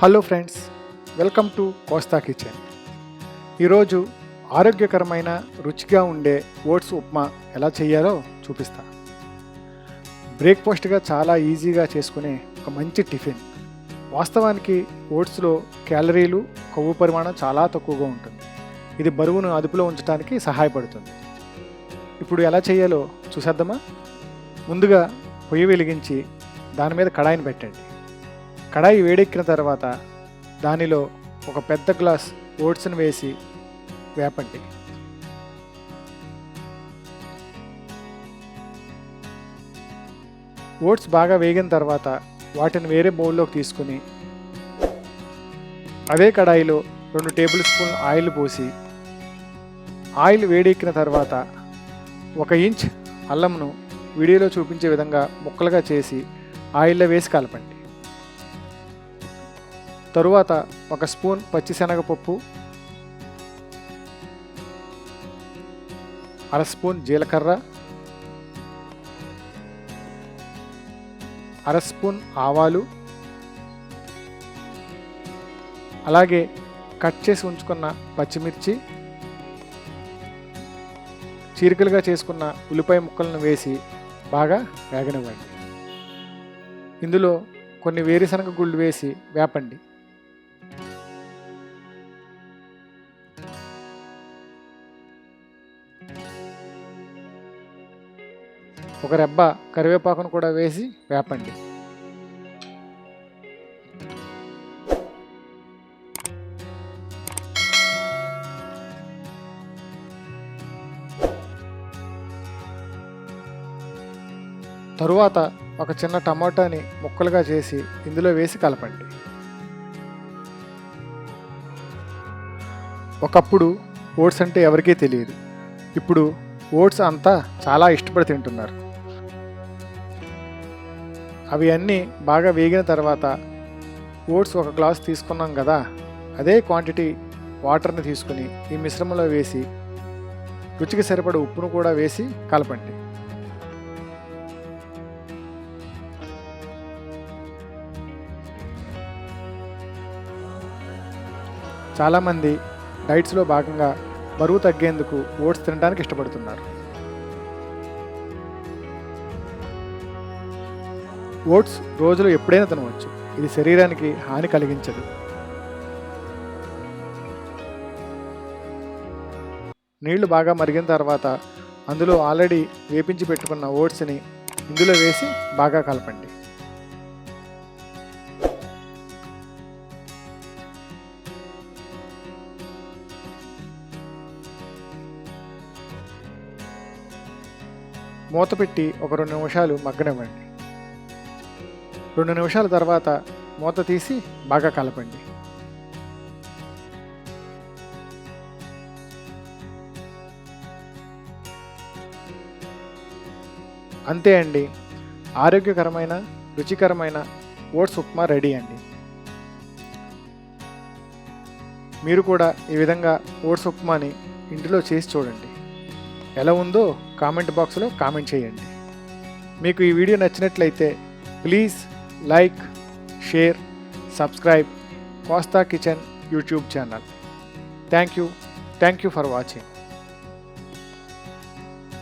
Hello friends welcome to Kosta kitchen ఈరోజు ఆరోగ్యకరమైన రుచిగా ఉండే ఓట్స్ ఉప్మా ఎలా చేయాలో చూపిస్తా బ్రేక్ఫాస్ట్గా చాలా ఈజీగా చేసుకునే ఒక మంచి టిఫిన్ వాస్తవానికి ఓట్స్లో క్యాలరీలు కొవ్వు పరిమాణం చాలా తక్కువగా ఉంటుంది ఇది బరువును అదుపులో ఉంచడానికి సహాయపడుతుంది ఇప్పుడు ఎలా చేయాలో చూసేద్దామా ముందుగా పొయ్యి వెలిగించి దాని మీద కడాయిని పెట్టండి కడాయి వేడెక్కిన తర్వాత దానిలో ఒక పెద్ద గ్లాస్ ఓట్స్ను వేసి వేపండి ఓట్స్ బాగా వేగిన తర్వాత వాటిని వేరే బౌల్లోకి తీసుకుని అదే కడాయిలో రెండు టేబుల్ స్పూన్ ఆయిల్ పోసి ఆయిల్ వేడెక్కిన తర్వాత ఒక ఇంచ్ అల్లంను వీడియోలో చూపించే విధంగా ముక్కలుగా చేసి ఆయిల్లో వేసి కలపండి తరువాత ఒక స్పూన్ పచ్చిశనగపప్పు అర స్పూన్ జీలకర్ర అర స్పూన్ ఆవాలు అలాగే కట్ చేసి ఉంచుకున్న పచ్చిమిర్చి చీరికలుగా చేసుకున్న ఉల్లిపాయ ముక్కలను వేసి బాగా వేగనివ్వండి ఇందులో కొన్ని వేరుశనగ గుళ్ళు వేసి వేపండి ఒక రెబ్బ కరివేపాకును కూడా వేసి వేపండి తరువాత ఒక చిన్న టమాటాని ముక్కలుగా చేసి ఇందులో వేసి కలపండి ఒకప్పుడు ఓట్స్ అంటే ఎవరికీ తెలియదు ఇప్పుడు ఓట్స్ అంతా చాలా ఇష్టపడి తింటున్నారు అవి అన్నీ బాగా వేగిన తర్వాత ఓట్స్ ఒక గ్లాస్ తీసుకున్నాం కదా అదే క్వాంటిటీ వాటర్ని తీసుకుని ఈ మిశ్రమంలో వేసి రుచికి సరిపడ ఉప్పును కూడా వేసి కలపండి చాలామంది డైట్స్లో భాగంగా బరువు తగ్గేందుకు ఓట్స్ తినడానికి ఇష్టపడుతున్నారు ఓట్స్ రోజులో ఎప్పుడైనా తినవచ్చు ఇది శరీరానికి హాని కలిగించదు నీళ్లు బాగా మరిగిన తర్వాత అందులో ఆల్రెడీ వేపించి పెట్టుకున్న ఓట్స్ని ఇందులో వేసి బాగా కలపండి మూత పెట్టి ఒక రెండు నిమిషాలు మగ్గనివ్వండి రెండు నిమిషాల తర్వాత మూత తీసి బాగా కలపండి అంతే అండి ఆరోగ్యకరమైన రుచికరమైన ఓట్స్ ఉప్మా రెడీ అండి మీరు కూడా ఈ విధంగా ఓట్స్ ఉప్మాని ఇంటిలో చేసి చూడండి ఎలా ఉందో కామెంట్ బాక్స్లో కామెంట్ చేయండి మీకు ఈ వీడియో నచ్చినట్లయితే please Like, share, subscribe Costa Kitchen YouTube channel. Thank you for watching.